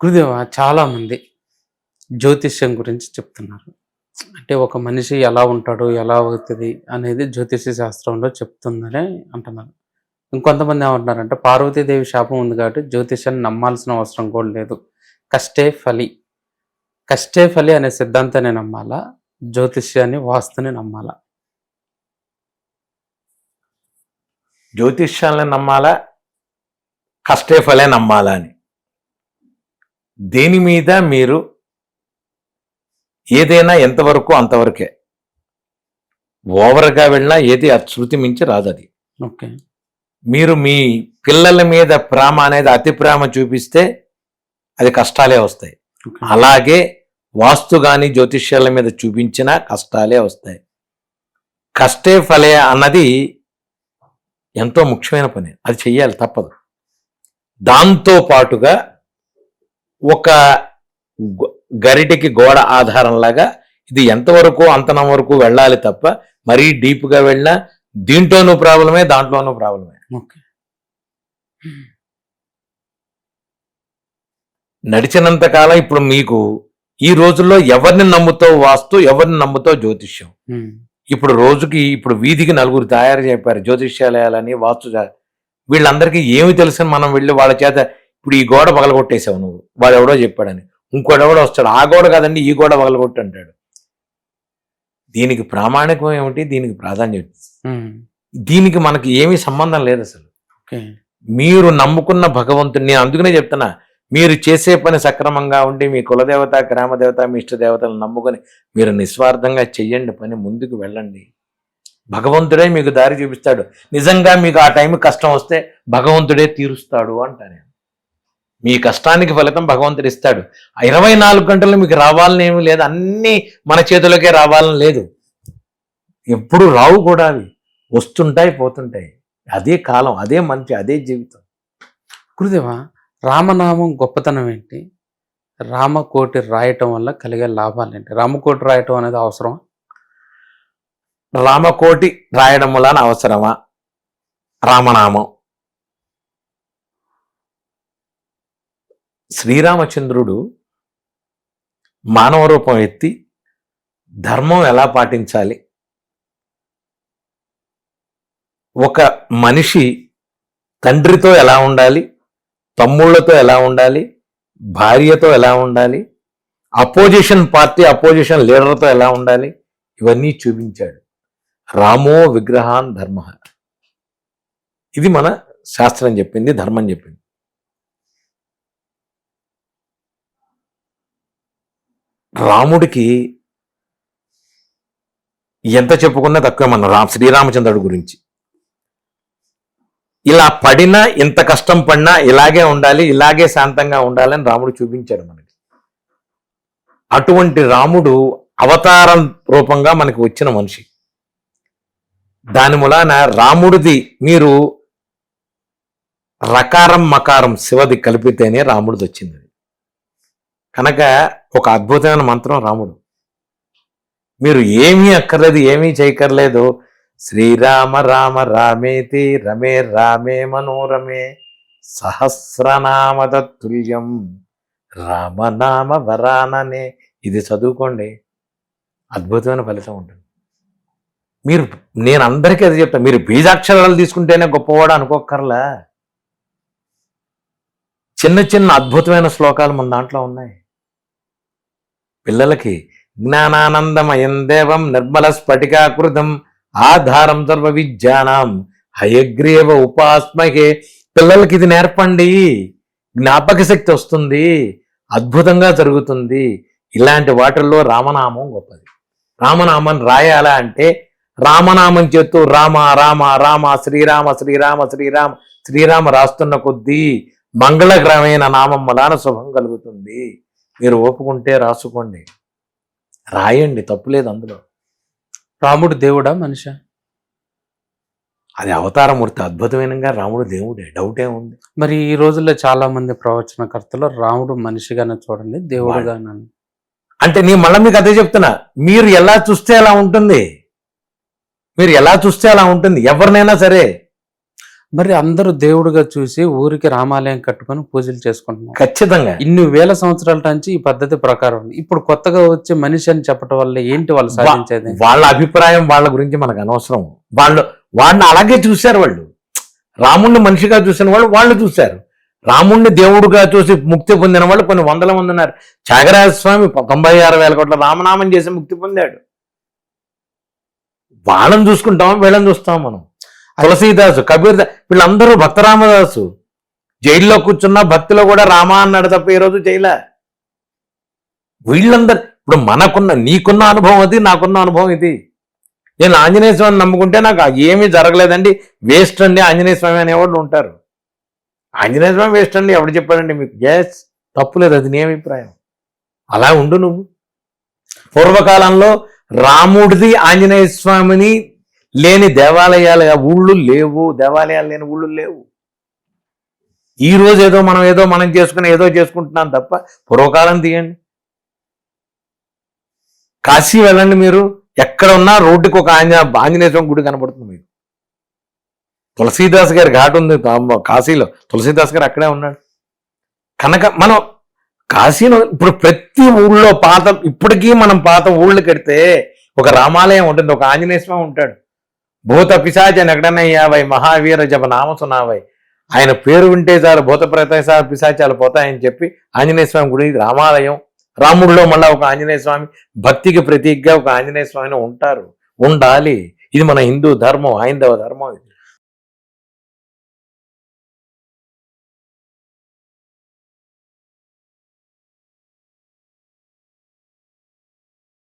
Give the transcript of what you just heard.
గురుదేవ చాలామంది జ్యోతిష్యం గురించి చెప్తున్నారు. అంటే ఒక మనిషి ఎలా ఉంటాడు ఎలా అవుతుంది అనేది జ్యోతిష శాస్త్రంలో చెప్తుందని అంటున్నారు. ఇంకొంతమంది ఏమంటున్నారంటే పార్వతీదేవి శాపం ఉంది కాబట్టి జ్యోతిష్యాన్ని నమ్మాల్సిన అవసరం కూడా లేదు. కష్టే ఫలి. కష్టే ఫలి అనే సిద్ధాంతాన్ని నమ్మాలా? జ్యోతిష్యాన్ని వాస్తుని నమ్మాలా? జ్యోతిష్యాన్ని నమ్మాలా? కష్టే ఫలే నమ్మాలా అని. దేని మీద మీరు ఏదైనా ఎంతవరకు అంతవరకే? ఓవర్గా వెళ్ళినా ఏది శృతి మించి రాదు అది ఓకే. మీరు మీ పిల్లల మీద ప్రేమ అనేది అతి ప్రేమ చూపిస్తే అది కష్టాలే వస్తాయి. అలాగే వాస్తు గాని జ్యోతిష్యాల మీద చూపించినా కష్టాలే వస్తాయి. కష్టే ఫలే అన్నది ఎంతో ముఖ్యమైన పని. అది చెయ్యాలి తప్పదు. దాంతో పాటుగా ఒక గరిటెకి గోడ ఆధారంలాగా ఇది ఎంతవరకు అంతనం వరకు వెళ్ళాలి తప్ప మరీ డీప్గా వెళ్ళినా దీంట్లోనూ ప్రాబ్లమే దాంట్లోనూ ప్రాబ్లమే. నడిచినంత కాలం ఇప్పుడు మీకు ఈ రోజుల్లో ఎవరిని నమ్ముతో వాస్తు ఎవరిని నమ్ముతో జ్యోతిష్యం. ఇప్పుడు రోజుకి ఇప్పుడు వీధికి నలుగురు తయారు చెప్పారు జ్యోతిష్యాలయాలని వాస్తు వీళ్ళందరికీ ఏమి తెలుసని మనం వెళ్ళి వాళ్ళ చేత ఇప్పుడు ఈ గోడ పగలగొట్టేసావు నువ్వు. వాడు ఎవడో చెప్పాడని. ఇంకోడెవడో వస్తాడు. ఆ గోడ కాదండి ఈ గోడ పగలగొట్టు అంటాడు దీనికి ప్రామాణికం ఏమిటి? దీనికి ప్రాధాన్యత. దీనికి మనకి ఏమీ సంబంధం లేదు అసలు. మీరు నమ్ముకున్న భగవంతుని నేను అందుకనే చెప్తున్నా మీరు చేసే పని సక్రమంగా ఉండి మీ కులదేవత గ్రామదేవత మీ ఇష్టదేవతలను నమ్ముకొని మీరు నిస్వార్థంగా చెయ్యండి పని ముందుకు వెళ్ళండి. భగవంతుడే మీకు దారి చూపిస్తాడు. నిజంగా మీకు ఆ టైం కష్టం వస్తే భగవంతుడే తీరుస్తాడు అంటా నేను. మీ కష్టానికి ఫలితం భగవంతుడు ఇస్తాడు. ఇరవై నాలుగు గంటలు మీకు రావాలని ఏమీ లేదు. అన్నీ మన చేతిలోకే రావాలని లేదు. ఎప్పుడు రావు కూడా అవి. వస్తుంటాయి పోతుంటాయి. అదే కాలం అదే మంచి అదే జీవితం. గురుదేవ రామనామం గొప్పతనం ఏంటి? రామకోటి రాయటం వల్ల కలిగే లాభాలు ఏంటి? రామకోటి రాయటం అనేది అవసరం రామకోటి రాయడం వలన అవసరమా? రామనామం. శ్రీరామచంద్రుడు మానవ రూపం ఎత్తి ధర్మం ఎలా పాటించాలి? ఒక మనిషి తండ్రితో ఎలా ఉండాలి? తమ్ముళ్ళతో ఎలా ఉండాలి? భార్యతో ఎలా ఉండాలి? అపోజిషన్ పార్టీ అపోజిషన్ లీడర్తో ఎలా ఉండాలి? ఇవన్నీ చూపించాడు. రామో విగ్రహాన్ ధర్మ. ఇది మన శాస్త్రం చెప్పింది ధర్మం చెప్పింది. రాముడికి ఎంత చెప్పుకున్నా తక్కువ మన రామ్ శ్రీరామచంద్రుడి గురించి. ఇలా పడినా ఇంత కష్టం పడినా ఇలాగే ఉండాలి ఇలాగే శాంతంగా ఉండాలని రాముడు చూపించాడు మనకి. అటువంటి రాముడు అవతారం రూపంగా మనకి వచ్చిన మనిషి. దాని మూలాన రాముడిది మీరు రకారం మకారం శివది కలిపితేనే రాముడిది వచ్చింది. కనుక ఒక అద్భుతమైన మంత్రం రాముడు. మీరు ఏమీ అక్కర్లేదు ఏమీ చేయక్కర్లేదు. శ్రీరామ రామ రామేతి రమే రామే మనోరమే సహస్రనామ తత్తుల్యం రామనామ వరాననే. ఇది చదువుకోండి. అద్భుతమైన ఫలితం ఉంటుంది. మీరు నేను అందరికీ అది చెప్తాను మీరు బీజాక్షరాలు తీసుకుంటేనే గొప్పవాడు అనుకోకర్లా చిన్న చిన్న అద్భుతమైన శ్లోకాలు మన దాంట్లో ఉన్నాయి. పిల్లలకి జ్ఞానానందమయం దేవం నిర్మల స్ఫటికాకృతం ఆధారం సర్వ విద్యానాం హయగ్రీవ ఉపాస్మకే పిల్లలకి ఇది నేర్పండి. జ్ఞాపక శక్తి వస్తుంది. అద్భుతంగా జరుగుతుంది. ఇలాంటి వాటిల్లో రామనామం గొప్పది. రామనామం రాయాలా అంటే రామనామం చేస్తూ రామ రామ రామ శ్రీరామ శ్రీరామ శ్రీరామ శ్రీరామ రాస్తున్న కొద్దీ మంగళకరమైన నామం వలన శుభం కలుగుతుంది. మీరు ఒప్పుకుంటే రాసుకోండి. రాయండి తప్పులేదు అందులో. రాముడు దేవుడా మనిషా? అది అవతారమూర్తి అద్భుతమైనగా రాముడు దేవుడే డౌటే ఉంది. మరి ఈ రోజుల్లో చాలా మంది ప్రవచనకర్తలు రాముడు మనిషిగానే చూడండి దేవుడుగానే అంటే నీ మళ్ళీ మీకు అదే చెప్తున్నా మీరు ఎలా చూస్తే అలా ఉంటుంది? మీరు ఎలా చూస్తే అలా ఉంటుంది? ఎవరినైనా సరే మరి అందరూ దేవుడిగా చూసి ఊరికి రామాలయం కట్టుకొని పూజలు చేసుకుంటున్నారు. ఖచ్చితంగా. ఇన్ని వేల సంవత్సరాల నుంచి ఈ పద్ధతి ప్రకారం ఉంది. ఇప్పుడు కొత్తగా వచ్చే మనిషి అని చెప్పడం వల్ల ఏంటి వాళ్ళు సాధించేది? వాళ్ళ అభిప్రాయం వాళ్ళ గురించి మనకు అనవసరం. వాళ్ళు వాళ్ళని అలాగే చూశారు వాళ్ళు. రాముణ్ణి మనిషిగా చూసిన వాళ్ళు వాళ్ళు చూశారు. రాముణ్ణి దేవుడుగా చూసి ముక్తి పొందిన వాళ్ళు కొన్ని వందల మంది ఉన్నారు. త్యాగరాజ స్వామి తొంభై ఆరు వేల కోట్ల రామనామం చేసి ముక్తి పొందాడు. వాళ్ళని చూసుకుంటాం వీళ్ళని చూస్తాం మనం? తులసీదాసు కబీర్ దా- వీళ్ళందరూ భక్తరామదాసు. జైల్లో కూర్చున్న భక్తిలో కూడా రామ అన్నాడు తప్ప ఈ రోజు జైలా? వీళ్ళందరూ ఇప్పుడు మనకున్న నీకున్న అనుభవం అది నాకున్న అనుభవం ఇది. నేను ఆంజనేయ స్వామిని నమ్ముకుంటే నాకు ఏమీ జరగలేదండి. వేస్ట్ అండి ఆంజనేయ స్వామి అనేవాళ్ళు ఉంటారు. ఆంజనేయ స్వామి వేస్ట్ అండి ఎవడు చెప్పాడండి మీకు? ఎస్ తప్పులేదు అది నీ అభిప్రాయం. అలా ఉండు నువ్వు. పూర్వకాలంలో రాముడిది ఆంజనేయ స్వామిని లేని దేవాలయాలు ఊళ్ళు లేవు దేవాలయాలు లేని ఊళ్ళు లేవు. ఈ రోజు ఏదో మనం ఏదో మనం చేసుకుని ఏదో చేసుకుంటున్నాం తప్ప పూర్వకాలం తీయండి. కాశీ వెళ్ళండి మీరు. ఎక్కడ ఉన్నా రోడ్డుకి ఒక ఆంజ ఆంజనేయ స్వామి గుడి కనబడుతుంది మీకు. తులసీదాస్ గారి ఘాట్ ఉంది కాశీలో. తులసీదాస్ గారు అక్కడే ఉన్నాడు. కనుక మనం కాశీలో ఇప్పుడు ప్రతి ఊళ్ళో పాత ఇప్పటికీ మనం పాత ఊళ్ళు కడితే ఒక రామాలయం ఉంటుంది ఒక ఆంజనేయ స్వామి ఉంటాడు. భూత పిశాచ నగడనయ్యావై మహావీర జప నామ సునావై ఆయన పేరు వింటే చాలు భూత ప్రదేశ పిశాచాలు పోతాయని చెప్పి ఆంజనేయ స్వామి గుడి రామాలయం. రాముడిలో మళ్ళా ఒక ఆంజనేయ స్వామి భక్తికి ప్రతీకగా ఒక ఆంజనేయ స్వామిని ఉంటారు. ఉండాలి. ఇది మన హిందూ ధర్మం హైందవ ధర్మం ఇది.